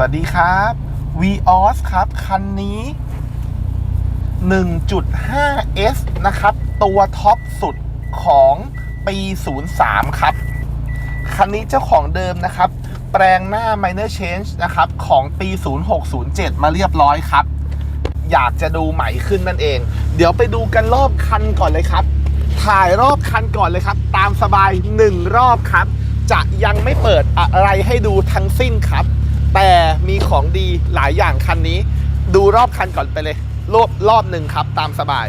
สวัสดีครับ Vios ครับ คันนี้ 1.5S นะครับ ตัวท็อปสุดของปี 03 ครับ คันนี้เจ้าของเดิมนะครับ แปลงหน้า minor change นะครับ ของปี 0607 มาเรียบร้อยครับ อยากจะดูใหม่ขึ้นนั่นเอง เดี๋ยวไปดูกันรอบคันก่อนเลยครับ ถ่ายรอบคันก่อนเลยครับ ตามสบาย 1 รอบครับ จะยังไม่เปิดอะไรให้ดูทั้งสิ้นครับ แต่มีของดีหลายอย่างคันนี้ ดูรอบคันก่อนไปเลย รอบรอบหนึ่งครับ ตามสบาย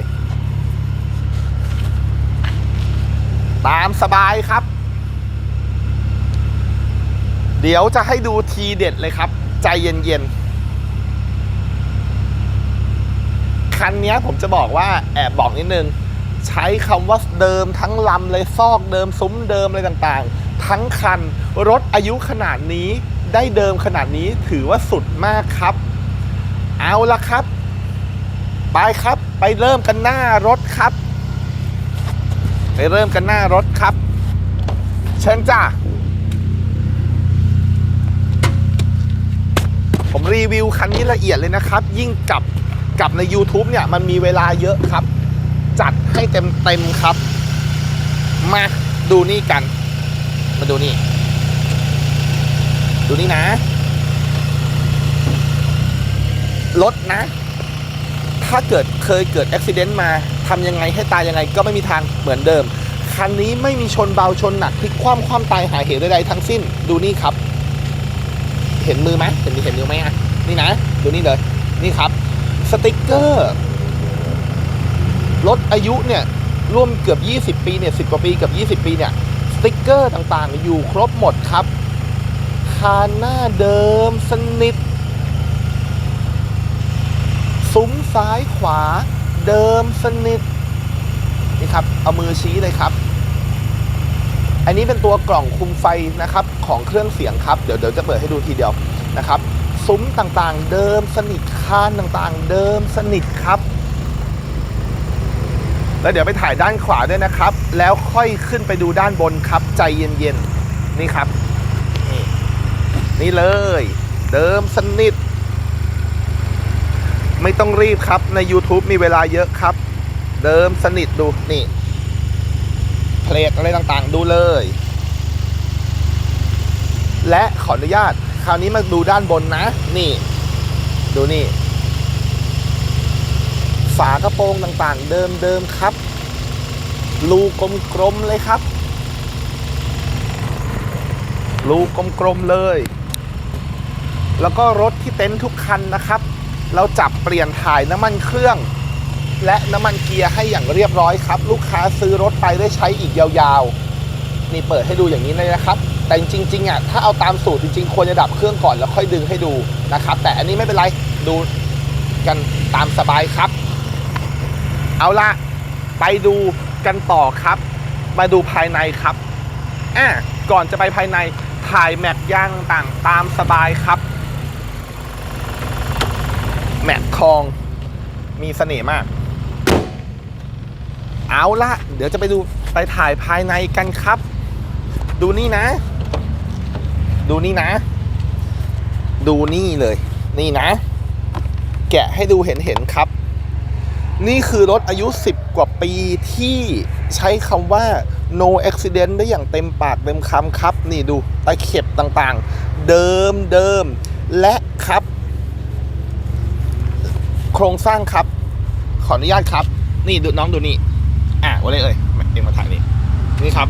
ตามสบายครับ เดี๋ยวจะให้ดูทีเด็ดเลยครับ ใจเย็นๆ คันนี้ผมจะบอกว่าแอบบอกนิดนึง ใช้คำว่าเดิมทั้งลำเลยซอกเดิมซุ้มเดิมอะไรต่างๆ ทั้งคันรถอายุขนาดนี้ ได้เดิมขนาดนี้ถือว่าสุดมากครับ เอาละครับ ไปครับไปเริ่มกันหน้ารถครับ ไปเริ่มกันหน้ารถครับ เชิญจ้าผมรีวิวคันนี้ละเอียดเลยนะครับ ยิ่งกับกับใน YouTube เนี่ย มันมีเวลาเยอะครับ จัดให้เต็มเต็มครับ มาดูนี่กัน มาดูนี่ ดูนี่นะรถนะ ถ้าเกิดเคยเกิดอุบิเหตุมาทำยังไงให้ตายยังไงก็ไม่มีทางเหมือนเดิม คันนี้ไม่มีชนเบาชนหนักพลิกคว่ำคว่ำตายหายเหตุใดๆทั้งสิ้น ดูนี่ครับ เห็นมือไหมเห็นเห็นมือไหมอะนี่นะ ดูนี่เลย นี่ครับ สติกเกอร์รถอายุเนี่ยร่วมเกือบ 20 ปีเนี่ย10 กว่าปีเกับ 20 ปีเนี่ยสติกเกอร์ต่างๆ อยู่ครบหมดครับ คานหน้าเดิมสนิทซุ้มซ้ายขวาเดิมสนิทนี่ครับ เอามือชี้เลยครับ อันนี้เป็นตัวกล่องคุมไฟนะครับของเครื่องเสียงครับ เดี๋ยวเดี๋ยวจะเปิดให้ดูทีเดียวนะครับซุ้มต่างๆ เดิมสนิทคานต่างๆ เดิมสนิทครับ แล้วเดี๋ยวไปถ่ายด้านขวาด้วยนะครับ แล้วค่อยขึ้นไปดูด้านบนครับ ใจเย็นๆ นี่ครับ นี่เลย เดิมสนิท ไม่ต้องรีบครับใน YouTube มีเวลาเยอะครับ เดิมสนิทดูนี่เพลทอะไรต่างๆ ดูเลย และขออนุญาต คราวนี้มาดูด้านบนนะ นี่ ดูนี่ ฝากระโปรงต่างๆ เดิมๆครับ รูกลมๆเลยครับรูกลมๆเลย แล้วก็รถที่เต็นท์ทุกคันนะครับ เราจับเปลี่ยนถ่ายน้ำมันเครื่อง และน้ำมันเกียร์ให้อย่างเรียบร้อยครับ ลูกค้าซื้อรถไปได้ใช้อีกยาวๆ นี่เปิดให้ดูอย่างนี้เลยนะครับ แต่จริงๆอะถ้าเอาตามสูตรจริงๆ ควรจะดับเครื่องก่อนแล้วค่อยดึงให้ดูนะครับ แต่อันนี้ไม่เป็นไรดูกันตามสบายครับ เอาละไปดูกันต่อครับ มาดูภายในครับอะก่อนจะไปภายในถ่ายแม็กยางต่างตามสบายครับ แม็กทองมีเสน่ห์มาก เอาละเดี๋ยวจะไปดูไปถ่ายภายในกันครับ ดูนี่นะ ดูนี่นะ ดูนี่เลย นี่นะ แกะให้ดูเห็นเห็นๆครับ นี่คือรถอายุ 10 กว่าปีที่ใช้คำว่า no accident ได้อย่างเต็มปากเต็มคำครับ นี่ดูตะเข็บต่างๆ เดิมเดิมและครับ ครงสร้างครับ ขออนุญาตครับ นี่ดูน้องดูนี่ อะวันเลยเอ่ยเอ็งมาถ่ายนี่นี่ครับ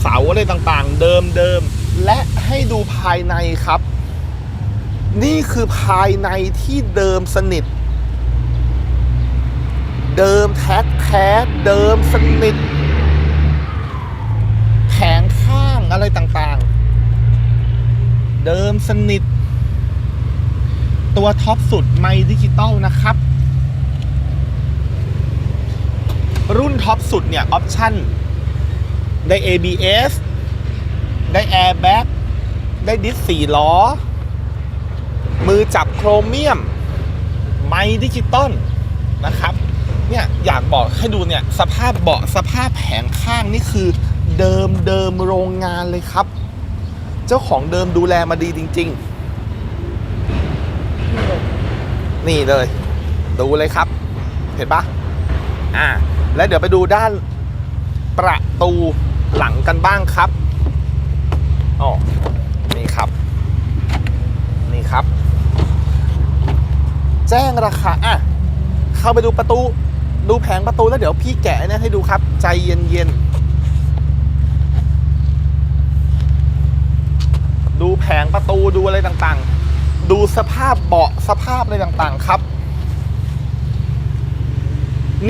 เสาอะไรต่างๆ เดิมเดิมและให้ดูภายในครับ นี่คือภายในที่เดิมสนิท เดิมแท้แท้เดิมสนิทแผงข้างอะไรต่างๆ เดิมสนิท ตัวท็อปสุดไมดิจิตอลนะครับ รุ่นท็อปสุดเนี่ย ออปชั่น ได้ ABS ได้ Airbag ได้ดิสสี่ล้อ มือจับโครเมียม ไมดิจิตอลนะครับเนี่ยอยากบอกให้ดูเนี่ยสภาพเบาะสภาพแผงข้างนี่คือเดิมเดิมโรงงานเลยครับ เจ้าของเดิมดูแลมาดีจริง ๆ นี่เลย ดูเลยครับ เห็นปะอ่า แล้วเดี๋ยวไปดูด้านประตูหลังกันบ้างครับอ๋อนี่ครับ นี่ครับ แจ้งราคาอะเข้าไปดูประตู ดูแผงประตูแล้วเดี๋ยวพี่แกะเนี่ยให้ดูครับ ใจเย็นๆ ดูแผงประตูดูอะไรต่างๆ ดูสภาพเบาะสภาพอะไรต่างๆครับ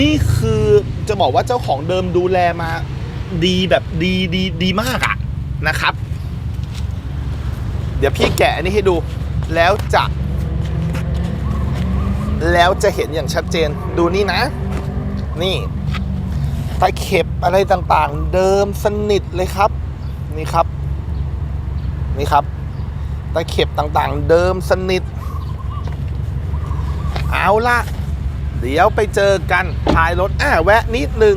นี่คือจะบอกว่าเจ้าของเดิมดูแลมา ดีแบบดีดีดีมากอะนะครับ เดี๋ยวพี่แกะอันนี้ให้ดูแล้วจะแล้วจะเห็นอย่างชัดเจนดูนี่นะ นี่ตะเข็บอะไรต่างๆ เดิมสนิทเลยครับ นี่ครับ นี่ครับ ตะเข็บต่างๆ เดิมสนิท เอาละเดี๋ยวไปเจอกันท้ายรถอ่าแวะนิดนึง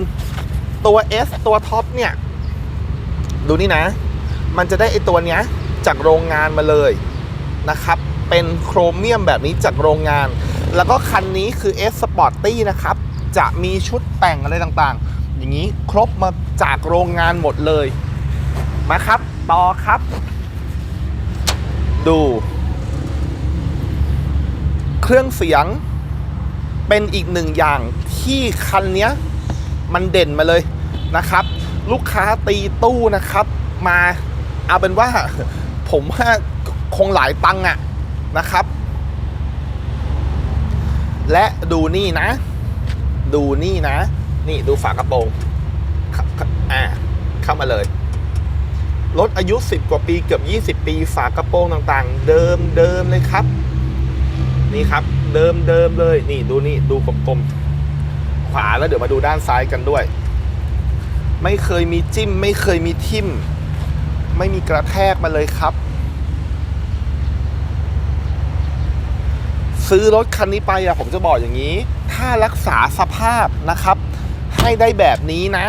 ตัว S ตัวท็อปเนี่ย ดูนี่นะ มันจะได้ไอตัวเนี้ยจากโรงงานมาเลยนะครับ เป็นโครเมียมแบบนี้จากโรงงาน แล้วก็คันนี้คือ S Sporty นะครับ จะมีชุดแต่งอะไรต่างๆ อย่างนี้ครบมาจากโรงงานหมดเลย มาครับ ต่อครับ ดู เครื่องเสียงเป็นอีกหนึ่งอย่างที่คันเนี้ยมันเด่นมาเลยนะครับ ลูกค้าตีตู้นะครับ มาเอาเป็นว่าผมว่าคงหลายตังอะนะครับ และดูนี่นะ ดูนี่นะ นี่ดูฝากระโปรงอ่าเข้ามาเลย รถอายุ 10 กว่าปีเกือบ 20 ปี ฝากระโปรงต่างๆ เดิมเดิมเลยครับ นี่ครับ เดิมเดิมเลย นี่ดูนี่ดูกลมๆ ขวาแล้วเดี๋ยวมาดูด้านซ้ายกันด้วย ไม่เคยมีจิ้ม ไม่เคยมีทิ่ม ไม่มีกระแทกมาเลยครับ ซื้อรถคันนี้ไปอะผมจะบอกอย่างนี้ ถ้ารักษาสภาพนะครับ ให้ได้แบบนี้นะ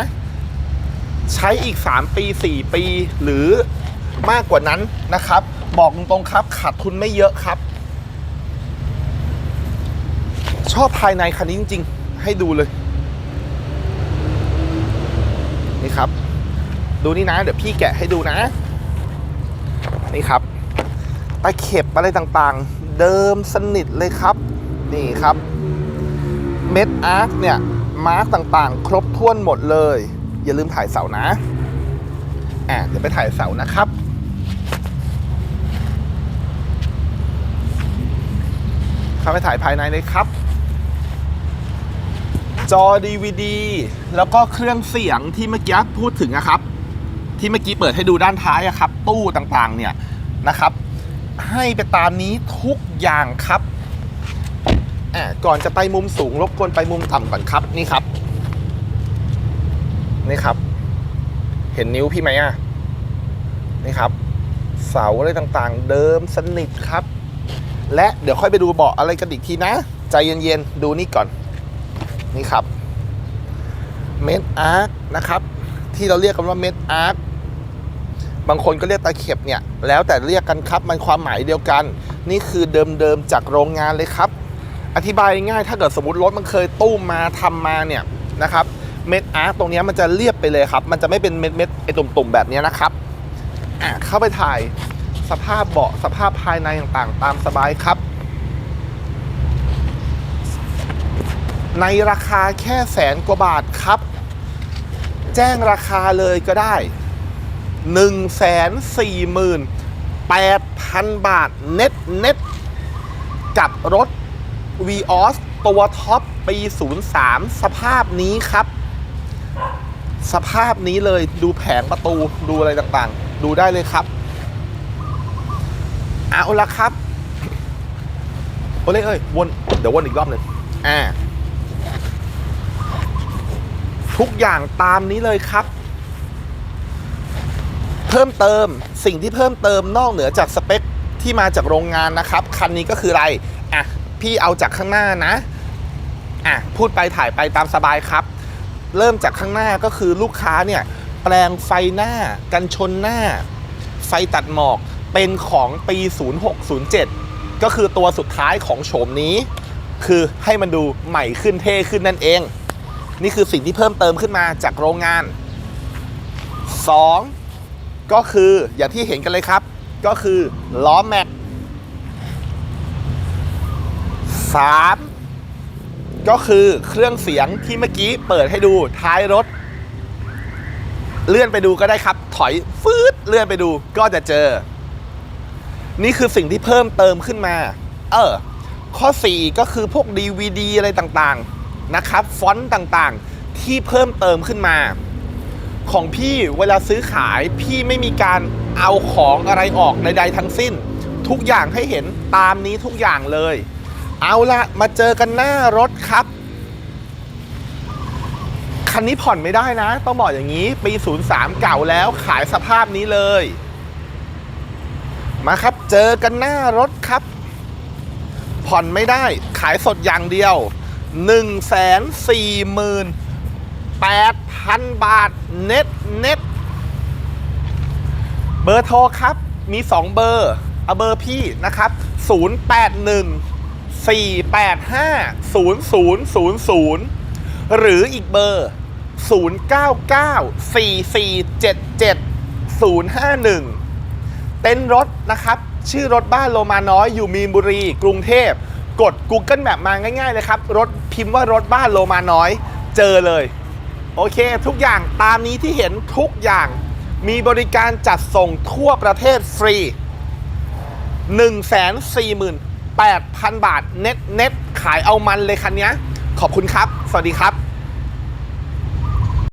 ใช้อีก 3 ปี 4 ปี หรือมากกว่านั้นนะครับ บอกตรงๆครับขาดทุนไม่เยอะครับ ชอบภายในคันนี้จริง ๆ ให้ดูเลย นี่ครับ ดูนี่นะ เดี๋ยวพี่แกะให้ดูนะ นี่ครับตะเข็บอะไรต่างๆ เดิมสนิทเลยครับ นี่ครับ เม็ดอาร์คเนี่ย มาร์กต่างๆ ครบถ้วนหมดเลย อย่าลืมถ่ายเสานะอะเดี๋ยวไปถ่ายเสานะครับเข้าไปถ่ายภายในเลยครับ จอ DVD แล้วก็เครื่องเสียงที่เมื่อกี้พูดถึงนะครับ ที่เมื่อกี้เปิดให้ดูด้านท้ายอะครับ ตู้ต่างๆ เนี่ยนะครับ ให้ไปตามนี้ทุกอย่างครับอะก่อนจะไปมุมสูงรบกวนไปมุมต่ำก่อนครับนี่ครับ นี่ครับ เห็นนิ้วพี่ไหมอะนี่ครับ เสาอะไรต่างๆ เดิมสนิทครับ และเดี๋ยวค่อยไปดูเบาะอะไรกันอีกทีนะ ใจเย็นๆ ดูนี่ก่อน นี่ครับ เมดอาร์คนะครับ ที่เราเรียกกันว่าเมดอาร์คบางคนก็เรียกตะเข็บเนี่ย แล้วแต่เรียกกันครับ มันความหมายเดียวกัน นี่คือเดิมๆจากโรงงานเลยครับ อธิบายง่าย ถ้าเกิดสมมติรถมันเคยตู้มมาทำมาเนี่ยนะครับ เม็ดอาร์คตรงนี้มันจะเรียบไปเลยครับ มันจะไม่เป็นเม็ดเม็ดๆไอ้ตุ่มๆแบบนี้นะครับอะเข้าไปถ่ายสภาพเบาะสภาพภายในต่างๆ ตามสบายครับ ในราคาแค่แสนกว่าบาทครับ แจ้งราคาเลยก็ได้ 1 4 8 0 0 0 บาท เน็ตเน็ตกับรถ v ีออสตัวท็อปปี 03 สภาพนี้ครับ สภาพนี้เลยดูแผงประตูดูอะไรต่างๆ ดูได้เลยครับ เอาละครับ โอ้เลยเอ้ยวนเดี๋ยววนอีกรอบหนึ่งอ่า ทุกอย่างตามนี้เลยครับ เพิ่มเติมสิ่งที่เพิ่มเติมนอกเหนือจากสเปคที่มาจากโรงงานนะครับ คันนี้ก็คืออะไร อะ พี่เอาจากข้างหน้านะ อะ พูดไปถ่ายไปตามสบายครับ เริ่มจากข้างหน้าก็คือลูกค้าเนี่ยแปลงไฟหน้ากันชนหน้า ไฟตัดหมอกเป็นของปี 0607 ก็คือตัวสุดท้ายของโฉมนี้ คือให้มันดูใหม่ขึ้นเท่ขึ้นนั่นเอง นี่คือสิ่งที่เพิ่มเติมขึ้นมาจากโรงงาน 2 ก็คืออย่างที่เห็นกันเลยครับ ก็คือล้อแม็ก3 ก็คือเครื่องเสียงที่เมื่อกี้เปิดให้ดูท้ายรถ เลื่อนไปดูก็ได้ครับ ถอยฟืดเลื่อนไปดูก็จะเจอ นี่คือสิ่งที่เพิ่มเติมขึ้นมา เออ ข้อ 4 ก็คือพวก DVD อะไรต่างๆนะครับ ฟอนต์ต่างๆ ที่เพิ่มเติมขึ้นมา ของพี่เวลาซื้อขายพี่ไม่มีการเอาของอะไรออกใดๆทั้งสิ้น ทุกอย่างให้เห็นตามนี้ทุกอย่างเลย เอาละมาเจอกันหน้ารถครับ คันนี้ผ่อนไม่ได้นะ ต้องบอกอย่างนี้ปี 03 เก่าแล้วขายสภาพนี้เลย มาครับเจอกันหน้ารถครับ ผ่อนไม่ได้ขายสดอย่างเดียว 1 4 8 0 0 0 บาทเน็ตเน็ตเบอร์โทรครับมี 2 เบอร์เอาเบอร์พี่นะครับ 081 485 0000 หรืออีกเบอร์ 099 4477 051 เต็นท์รถนะครับ ชื่อรถบ้านโลมาน้อยอยู่มีนบุรี กรุงเทพ กด Google Map มาง่ายๆเลยครับ รถพิมพ์ว่ารถบ้านโลมาน้อย เจอเลย โอเค ทุกอย่างตามนี้ที่เห็นทุกอย่างมีบริการจัดส่งทั่วประเทศฟรี 8,000 บาทเน็ตเน็ตขายเอามันเลยคันนี้ขอบคุณครับ สวัสดีครับ